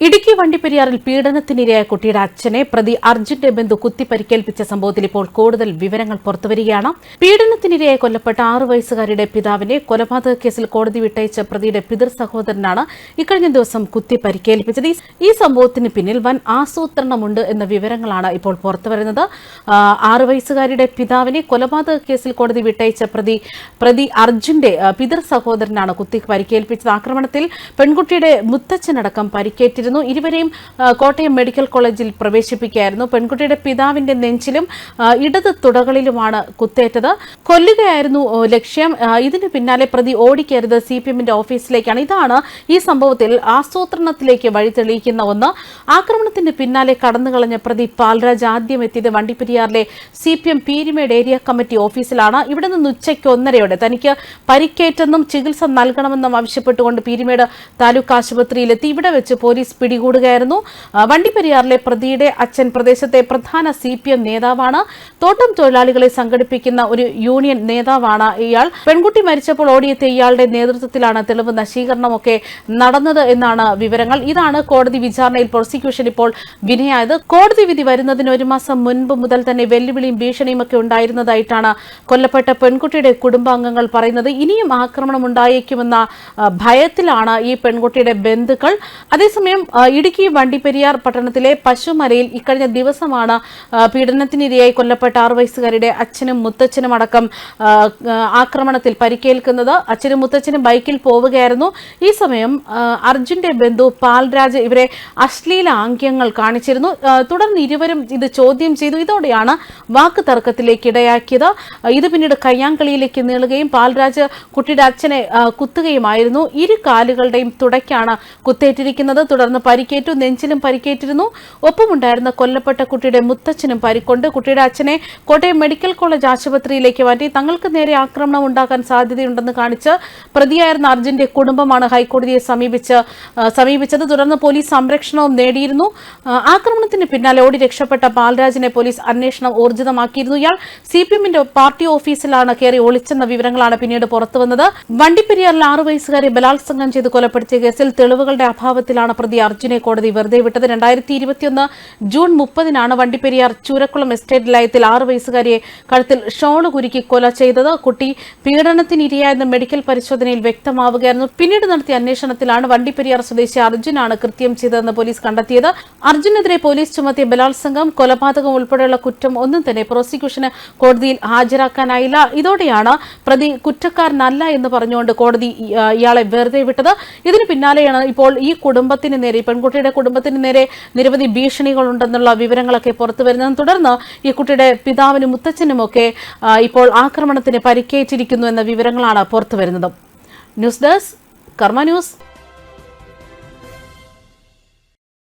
ഇടുക്കി വണ്ടിപ്പെരിയാറിൽ പീഡനത്തിനിരയായ കുട്ടിയുടെ അച്ഛനെ പ്രതി അർജുന്റെ ബന്ധു കുത്തി പരിക്കേൽപ്പിച്ച സംഭവത്തിൽ ഇപ്പോൾ കൂടുതൽ വിവരങ്ങൾ പുറത്തുവരികയാണ്. പീഡനത്തിനിരയായി കൊല്ലപ്പെട്ട ആറു വയസ്സുകാരിയുടെ പിതാവിനെ കൊലപാതക കേസിൽ കോടതി വിട്ടയച്ച പ്രതിയുടെ പിതൃ സഹോദരനാണ് ഇക്കഴിഞ്ഞ ദിവസം കുത്തി പരിക്കേൽപ്പിച്ചത് ഈ- സംഭവത്തിന് പിന്നിൽ വൻ ആസൂത്രണമുണ്ട് എന്ന വിവരങ്ങളാണ് ഇപ്പോൾ പുറത്തുവരുന്നത്. ആറു വയസ്സുകാരിയുടെ പിതാവിനെ കൊലപാതക കേസിൽ കോടതി വിട്ടയച്ച പ്രതി പ്രതി അർജുന്റെ പിതൃ സഹോദരനാണ് കുത്തി പരിക്കേൽപ്പിച്ചത് ആക്രമണത്തിൽ പെൺകുട്ടിയുടെ മുത്തച്ഛനടക്കം പരിക്കേറ്റിരുന്നു. ഇരുവരെയും ആ, കോട്ടയം മെഡിക്കൽ കോളേജിൽ പ്രവേശിപ്പിക്കുകയായിരുന്നു. പെൺകുട്ടിയുടെ പിതാവിന്റെ നെഞ്ചിലും ഇടത് തുടകളിലുമാണ് കുത്തേറ്റത്. കൊല്ലുകയായിരുന്നു ലക്ഷ്യം. ഇതിന് പിന്നാലെ പ്രതി ഓടിക്കരുത് സി പി എമ്മിന്റെ ഓഫീസിലേക്കാണ്. ഇതാണ് ഈ സംഭവത്തിൽ ആസൂത്രണത്തിലേക്ക് വഴി തെളിയിക്കുന്ന ഒന്ന്. ആക്രമണത്തിന് പിന്നാലെ കടന്നുകളഞ്ഞ പ്രതി പാൽരാജ് ആദ്യം എത്തിയത് വണ്ടിപ്പെരിയാറിലെ C P M Peermade area committee ഓഫീസിലാണ്. ഇവിടെ നിന്ന് ഉച്ചയ്ക്ക് ഒന്നരയോടെ തനിക്ക് പരിക്കേറ്റെന്നും ചികിത്സ നൽകണമെന്നും ആവശ്യപ്പെട്ടുകൊണ്ട് പീരിമേഡ് താലൂക്ക് ആശുപത്രിയിലെത്തി. ഇവിടെ വെച്ച് പോലീസ് പിടികൂടുകയായിരുന്നു. വണ്ടിപ്പെരിയാറിലെ പ്രതിയുടെ അച്ഛൻ പ്രദേശത്തെ പ്രധാന സി പി എം നേതാവാണ്. തോട്ടം തൊഴിലാളികളെ സംഘടിപ്പിക്കുന്ന ഒരു യൂണിയൻ നേതാവാണ് ഇയാൾ. പെൺകുട്ടി മരിച്ചപ്പോൾ ഓടിയെത്തിയ ഇയാളുടെ നേതൃത്വത്തിലാണ് തെളിവ് നശീകരണമൊക്കെ നടന്നത് എന്നാണ് വിവരങ്ങൾ. ഇതാണ് കോടതി വിചാരണയിൽ പ്രോസിക്യൂഷൻ ഇപ്പോൾ വിനയായത്. കോടതി വിധി വരുന്നതിന് ഒരു മാസം മുൻപ് മുതൽ തന്നെ വെല്ലുവിളിയും ഭീഷണിയും ഒക്കെ ഉണ്ടായിരുന്നതായിട്ടാണ് കൊല്ലപ്പെട്ട പെൺകുട്ടിയുടെ കുടുംബാംഗങ്ങൾ പറയുന്നത്. ഇനിയും ആക്രമണം ഉണ്ടായേക്കുമെന്ന ഭയത്തിലാണ് ഈ പെൺകുട്ടിയുടെ ബന്ധുക്കൾ. അതേസമയം ഇടുക്കി വണ്ടിപ്പെരിയാർ പട്ടണത്തിലെ പശുമലയിൽ ഇക്കഴിഞ്ഞ ദിവസമാണ് പീഡനത്തിനിരയായി കൊല്ലപ്പെട്ട ആറു വയസ്സുകാരുടെ അച്ഛനും മുത്തച്ഛനും അടക്കം ആക്രമണത്തിൽ പരിക്കേൽക്കുന്നത്. അച്ഛനും മുത്തച്ഛനും ബൈക്കിൽ പോവുകയായിരുന്നു. ഈ സമയം അർജുന്റെ ബന്ധു പാൽരാജ് ഇവരെ അശ്ലീല ആംഗ്യങ്ങൾ കാണിച്ചിരുന്നു. തുടർന്ന് ഇരുവരും ഇത് ചോദ്യം ചെയ്തു. ഇതോടെയാണ് വാക്ക് തർക്കത്തിലേക്ക് ഇടയാക്കിയത്. ഇത് പിന്നീട് കയ്യാങ്കളിയിലേക്ക് നീളുകയും പാൽരാജ് കുട്ടിയുടെ അച്ഛനെ കുത്തുകയുമായിരുന്നു. ഇരു കാലുകളുടെയും തുടയ്ക്കാണ് കുത്തേറ്റിരിക്കുന്നത്. തുടർന്ന് പരിക്കേറ്റു നെഞ്ചിലും പരിക്കേറ്റിരുന്നു. ഒപ്പമുണ്ടായിരുന്ന കൊല്ലപ്പെട്ട കുട്ടിയുടെ മുത്തച്ഛനും പരിക്കൊണ്ട്. കുട്ടിയുടെ അച്ഛനെ കോട്ടയം മെഡിക്കൽ കോളേജ് ആശുപത്രിയിലേക്ക് മാറ്റി. തങ്ങൾക്ക് നേരെ ആക്രമണം ഉണ്ടാക്കാൻ സാധ്യതയുണ്ടെന്ന് കാണിച്ച് പ്രതിയായിരുന്ന അർജുന്റെ കുടുംബമാണ് ഹൈക്കോടതിയെ സമീപിച്ച് സമീപിച്ചത്. തുടർന്ന് പോലീസ് സംരക്ഷണവും നേടിയിരുന്നു. ആക്രമണത്തിന് പിന്നാലെ ഓടി രക്ഷപ്പെട്ട ബാലരാജിനെ പോലീസ് അന്വേഷണം ഊർജിതമാക്കിയിരുന്നു. ഇയാൾ സി പി എമ്മിന്റെ പാർട്ടി ഓഫീസിലാണ് കയറി ഒളിച്ചെന്ന വിവരങ്ങളാണ് പിന്നീട് പുറത്തുവന്നത്. വണ്ടിപ്പെരിയാറിൽ ആറു വയസ്സുകാരെ ബലാത്സംഗം ചെയ്ത് കൊലപ്പെടുത്തിയ കേസിൽ തെളിവുകളുടെ അഭാവത്തിലാണ് പ്രതി അർജുനെ കോടതി വെറുതെ വിട്ടത്. രണ്ടായിരത്തി ഇരുപത്തിയൊന്ന് ജൂൺ മുപ്പതിനാണ് വണ്ടിപ്പെരിയാർ ചൂരക്കുളം എസ്റ്റേറ്റ് ലയത്തിൽ ആറു വയസ്സുകാരിയെ കഴുത്തിൽ ഷോൾ കുരുക്കി കൊല ചെയ്തത്. കുട്ടി പീഡനത്തിനിരയായെന്ന് മെഡിക്കൽ പരിശോധനയിൽ വ്യക്തമാവുകയായിരുന്നു. പിന്നീട് നടത്തിയ അന്വേഷണത്തിലാണ് വണ്ടിപ്പെരിയാർ സ്വദേശി അർജുനാണ് കൃത്യം ചെയ്തതെന്ന് പോലീസ് കണ്ടെത്തിയത്. അർജുനെതിരെ പോലീസ് ചുമത്തിയ ബലാത്സംഗം കൊലപാതകം ഉൾപ്പെടെയുള്ള കുറ്റം ഒന്നും തന്നെ പ്രോസിക്യൂഷന് കോടതിയിൽ ഹാജരാക്കാനായില്ല. ഇതോടെയാണ് പ്രതി കുറ്റക്കാരനല്ല എന്ന് പറഞ്ഞുകൊണ്ട് കോടതി ഇയാളെ വെറുതെ വിട്ടത്. ഇതിന് പിന്നാലെയാണ് ഇപ്പോൾ ഈ കുടുംബത്തിന് നേരെ ഈ പെൺകുട്ടിയുടെ കുടുംബത്തിന് നേരെ നിരവധി ഭീഷണികളുണ്ടെന്നുള്ള വിവരങ്ങളൊക്കെ പുറത്തു വരുന്നതിനെ തുടർന്ന് ഈ കുട്ടിയുടെ പിതാവിനും മുത്തച്ഛനുമൊക്കെ ഇപ്പോൾ ആക്രമണത്തിന് പരിക്കേറ്റിരിക്കുന്നു എന്ന വിവരങ്ങളാണ് പുറത്തു വരുന്നത്. News desk Karma news.